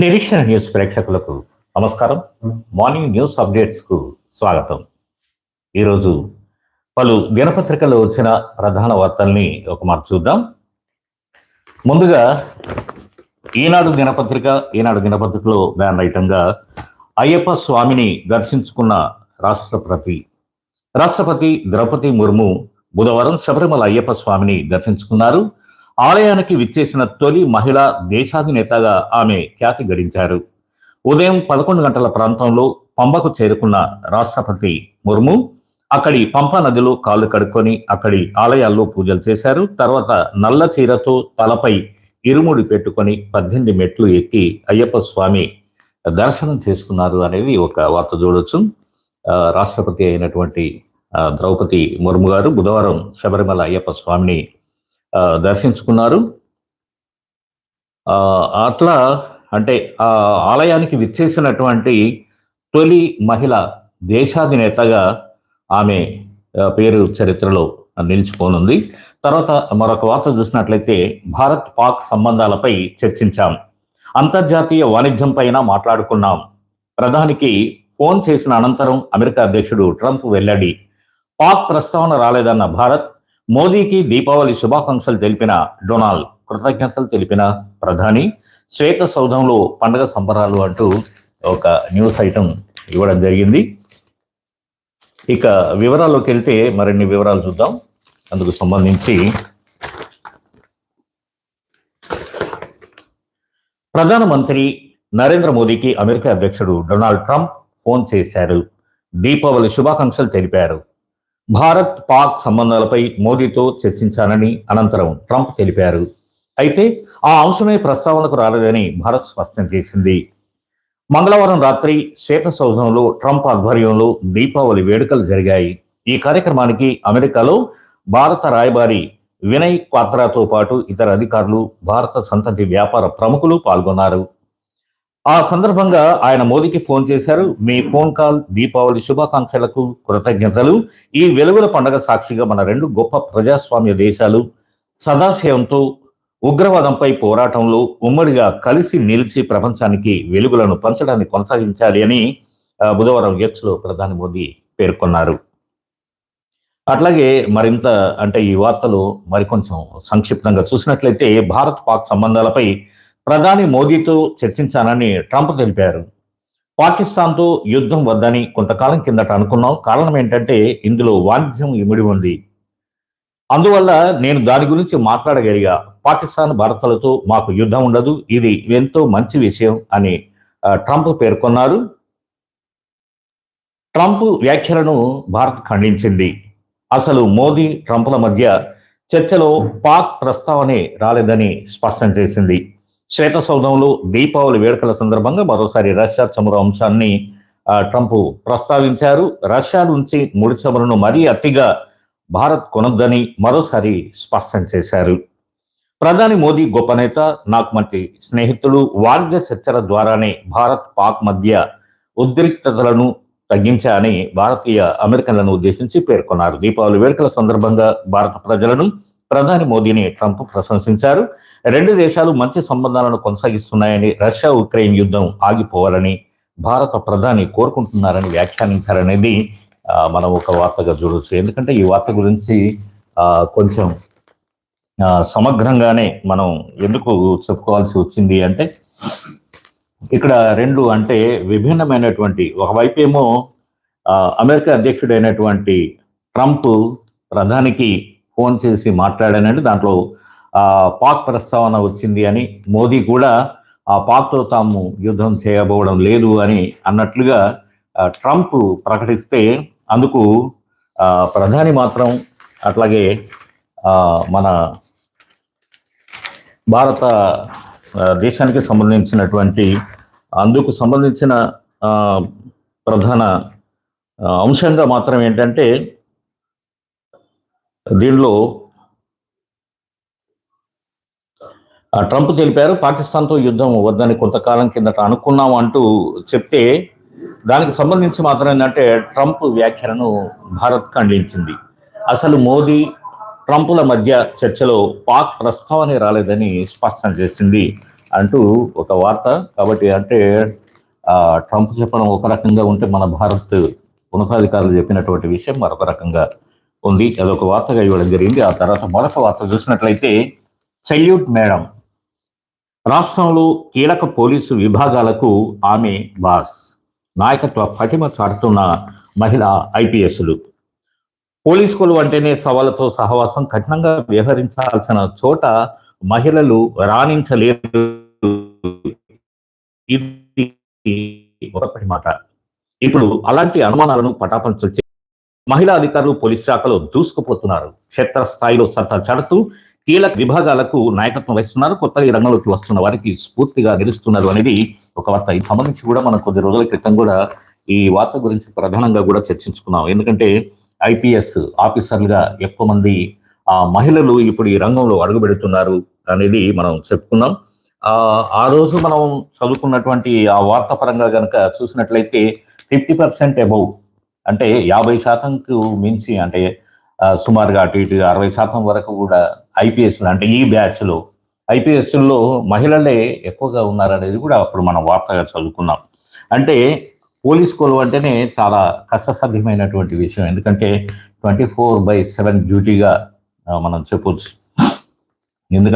నిరీక్షణ న్యూస్ ప్రేక్షకులకు నమస్కారం. మార్నింగ్ న్యూస్ అప్డేట్స్కు స్వాగతం. ఈరోజు పలు దినపత్రికల్లో వచ్చిన ప్రధాన వార్తల్ని ఒక మాట చూద్దాం. ముందుగా ఈనాడు దినపత్రిక ఈనాడు దినపత్రికలో బ్యాన్ ఐటంగా అయ్యప్ప స్వామిని దర్శించుకున్న రాష్ట్రపతి రాష్ట్రపతి ద్రౌపది ముర్ము బుధవారం శబరిమల అయ్యప్ప స్వామిని దర్శించుకున్నారు. ఆలయానికి విచ్చేసిన తొలి మహిళా దేశాధినేతగా ఆమె ఖ్యాతి గడించారు. ఉదయం పదకొండు గంటల ప్రాంతంలో పంబకు చేరుకున్న రాష్ట్రపతి ముర్ము అక్కడి పంపా నదిలో కాళ్ళు కడుక్కొని అక్కడి ఆలయాల్లో పూజలు చేశారు. తర్వాత నల్ల చీరతో తలపై ఇరుముడి పెట్టుకొని పద్దెనిమిది మెట్లు ఎక్కి అయ్యప్ప స్వామి దర్శనం చేసుకున్నారు అనేది ఒక వార్త చూడొచ్చు. ఆ, రాష్ట్రపతి అయినటువంటి ద్రౌపది ముర్ము గారు బుధవారం శబరిమల అయ్యప్ప స్వామిని దర్శించుకున్నారు. ఆ, అట్లా అంటే ఆ ఆలయానికి విచ్చేసినటువంటి తొలి మహిళ దేశాధినేతగా ఆమె పేరు చరిత్రలో నిలిచిపోనుంది. తర్వాత మరొక వార్త చూసినట్లయితే భారత్ పాక్ సంబంధాలపై చర్చించాం. అంతర్జాతీయ వాణిజ్యం పైన మాట్లాడుకున్నాం. ప్రధానికి ఫోన్ చేసిన అనంతరం అమెరికా అధ్యక్షుడు ట్రంప్ వెల్లడి. పాక్ ప్రస్తావన రాలేదన్న భారత్ మోదీకి దీపావళి శుభాకాంక్షలు తెలిపిన డొనాల్డ్ కృతజ్ఞతలు తెలిపిన ప్రధాని శ్వేత సౌధంలో పండగ సంబరాలు అంటూ ఒక న్యూస్ ఐటమ్ ఇవ్వడం జరిగింది. ఇక వివరాల్లోకి వెళ్తే మరిన్ని వివరాలు చూద్దాం. అందుకు సంబంధించి ప్రధానమంత్రి నరేంద్ర మోదీకి అమెరికా అధ్యక్షుడు డొనాల్డ్ ట్రంప్ ఫోన్ చేశారు. దీపావళి శుభాకాంక్షలు తెలిపారు. భారత్ పాక్ సంబంధాలపై మోదీతో చర్చించానని అనంతరం ట్రంప్ తెలిపారు. అయితే ఆ అంశమే ప్రస్తావనకు రాలేదని భారత్ స్పష్టం చేసింది. మంగళవారం రాత్రి శ్వేత సౌధంలో ట్రంప్ ఆధ్వర్యంలో దీపావళి వేడుకలు జరిగాయి. ఈ కార్యక్రమానికి అమెరికాలో భారత రాయబారి వినయ్ క్వాత్రాతో పాటు ఇతర అధికారులు భారత సంతతి వ్యాపార ప్రముఖులు పాల్గొన్నారు. ఆ సందర్భంగా ఆయన మోదీకి ఫోన్ చేశారు. మీ ఫోన్ కాల్ దీపావళి శుభాకాంక్షలకు కృతజ్ఞతలు. ఈ వెలుగుల పండగ సాక్షిగా మన రెండు గొప్ప ప్రజాస్వామ్య దేశాలు సదాశయంతో ఉగ్రవాదంపై పోరాటంలో ఉమ్మడిగా కలిసి నిలిచి ప్రపంచానికి వెలుగులను పంచడాన్ని కొనసాగించాలి అని బుధవారం ఎక్స్ ప్రధాని మోదీ పేర్కొన్నారు. అట్లాగే మరింత అంటే ఈ వార్తలు మరికొంచెం సంక్షిప్తంగా చూసినట్లయితే భారత్ పాక్ సంబంధాలపై ప్రధాని మోదీతో చర్చించానని ట్రంప్ తెలిపారు. పాకిస్తాన్తో యుద్ధం వద్దని కొంతకాలం కిందట అనుకున్నాం. కారణం ఏంటంటే ఇందులో వాణిజ్యం ఇమిడి ఉంది. అందువల్ల నేను దాని గురించి మాట్లాడగలిగా. పాకిస్తాన్ భారతలతో మాకు యుద్ధం ఉండదు. ఇది ఎంతో మంచి విషయం అని ట్రంప్ పేర్కొన్నారు. ట్రంప్ వ్యాఖ్యలను భారత్ ఖండించింది. అసలు మోదీ ట్రంప్ల మధ్య చర్చలో పాక్ ప్రస్తావనే రాలేదని స్పష్టం చేసింది. శ్వేత సౌధంలో దీపావళి వేడుకల సందర్భంగా మరోసారి రష్యా చమురు అంశాన్ని ట్రంప్ ప్రస్తావించారు. రష్యా నుంచి ముడి చమురును మరీ అతిగా భారత్ కొనొద్దని మరోసారి స్పష్టం చేశారు. ప్రధాని మోదీ గొప్ప నేత నాకు మంచి స్నేహితులు వాణిజ్య చర్చల ద్వారానే భారత్ పాక్ మధ్య ఉద్రిక్తతలను తగ్గించాలని భారతీయ అమెరికన్లను ఉద్దేశించి పేర్కొన్నారు. దీపావళి వేడుకల సందర్భంగా భారత ప్రజలను ప్రధాని మోదీని ట్రంప్ ప్రశంసించారు. రెండు దేశాలు మంచి సంబంధాలను కొనసాగిస్తున్నాయని రష్యా ఉక్రెయిన్ యుద్ధం ఆగిపోవాలని భారత ప్రధాని కోరుకుంటున్నారని వ్యాఖ్యానించారనేది మనం ఒక వార్తగా చూడవచ్చు ఎందుకంటే ఈ వార్త గురించి కొంచెం సమగ్రంగానే మనం ఎందుకు చెప్పుకోవాల్సి వచ్చింది అంటే ఇక్కడ రెండు అంటే విభిన్నమైనటువంటి ఒకవైపు ఏమో అమెరికా అధ్యక్షుడైనటువంటి ట్రంప్ ప్రధానికి ఫోన్ చేసి మాట్లాడానండి దాంట్లో పాక్ ప్రస్తావన వచ్చింది అని మోదీ కూడా ఆ పాక్తో తాము యుద్ధం చేయబోవడం లేదు అని అన్నట్లుగా ట్రంప్ ప్రకటిస్తే అందుకు ప్రధాని మాత్రం అట్లాగే మన భారత దేశానికి సంబంధించినటువంటి అందుకు సంబంధించిన ప్రధాన అంశంగా మాత్రం ఏంటంటే దీనిలో ట్రంప్ తెలిపారు పాకిస్తాన్తో యుద్ధం వద్దని కొంతకాలం కిందట అనుకున్నాం అంటూ చెప్తే దానికి సంబంధించి మాత్రం ఏంటంటే ట్రంప్ వ్యాఖ్యలను భారత్ ఖండించింది. అసలు మోదీ ట్రంపుల మధ్య చర్చలో పాక్ ప్రస్తావన రాలేదని స్పష్టం చేసింది అంటూ ఒక వార్త. కాబట్టి అంటే ట్రంప్ చెప్పడం ఒక రకంగా ఉంటే మన భారత్ ఉన్నతాధికారులు చెప్పినటువంటి విషయం మరొక రకంగా ఉంది. అదొక వార్తగా ఇవ్వడం జరిగింది. ఆ తర్వాత మరొక వార్త చూసినట్లయితే సెల్యూట్ మేడం. రాష్ట్రంలో కీలక పోలీసు విభాగాలకు ఆమె బాస్. నాయకత్వ పటిమ చాటుతున్న మహిళా ఐపీఎస్లు. పోలీసులు అంటేనే సవాళ్ళతో సహవాసం కఠినంగా వ్యవహరించాల్సిన చోట మహిళలు రాణించలేరు ఇది మాట ఇప్పుడు అలాంటి అనుమానాలను పటాపంచు మహిళా అధికారులు పోలీస్ శాఖలో దూసుకుపోతున్నారు. క్షేత్ర స్థాయిలో సత్తా చాడుతూ కీలక విభాగాలకు నాయకత్వం వహిస్తున్నారు. కొత్తగా ఈ రంగంలోకి వస్తున్న వారికి స్ఫూర్తిగా నిలుస్తున్నారు అనేది ఒక వార్త. ఇది సంబంధించి కూడా మనం కొద్ది రోజుల క్రితం కూడా ఈ వార్త గురించి ప్రధానంగా కూడా చర్చించుకున్నాం. ఎందుకంటే ఐపీఎస్ ఆఫీసర్లుగా ఎక్కువ మంది ఆ మహిళలు ఇప్పుడు ఈ రంగంలో అడుగుపెడుతున్నారు అనేది మనం చెప్పుకున్నాం. ఆ ఆ రోజు మనం చదువుకున్నటువంటి ఆ వార్త పరంగా కనుక చూసినట్లయితే ఫిఫ్టీ పర్సెంట్ అబౌవ్ అంటే యాభై శాతంకు మించి అంటే సుమారుగా అటు ఇటు అరవై శాతం వరకు కూడా ఐపీఎస్లు అంటే ఈ బ్యాచ్లో మహిళలే ఎక్కువగా ఉన్నారనేది కూడా అప్పుడు మనం వార్తగా చదువుకున్నాం. అంటే పోలీస్ కొలువు అంటేనే చాలా కష్టసాధ్యమైనటువంటి విషయం. ఎందుకంటే ట్వంటీ ఫోర్ బై సెవెన్ డ్యూటీగా మనం చెప్పొచ్చు. ఎందుకంటే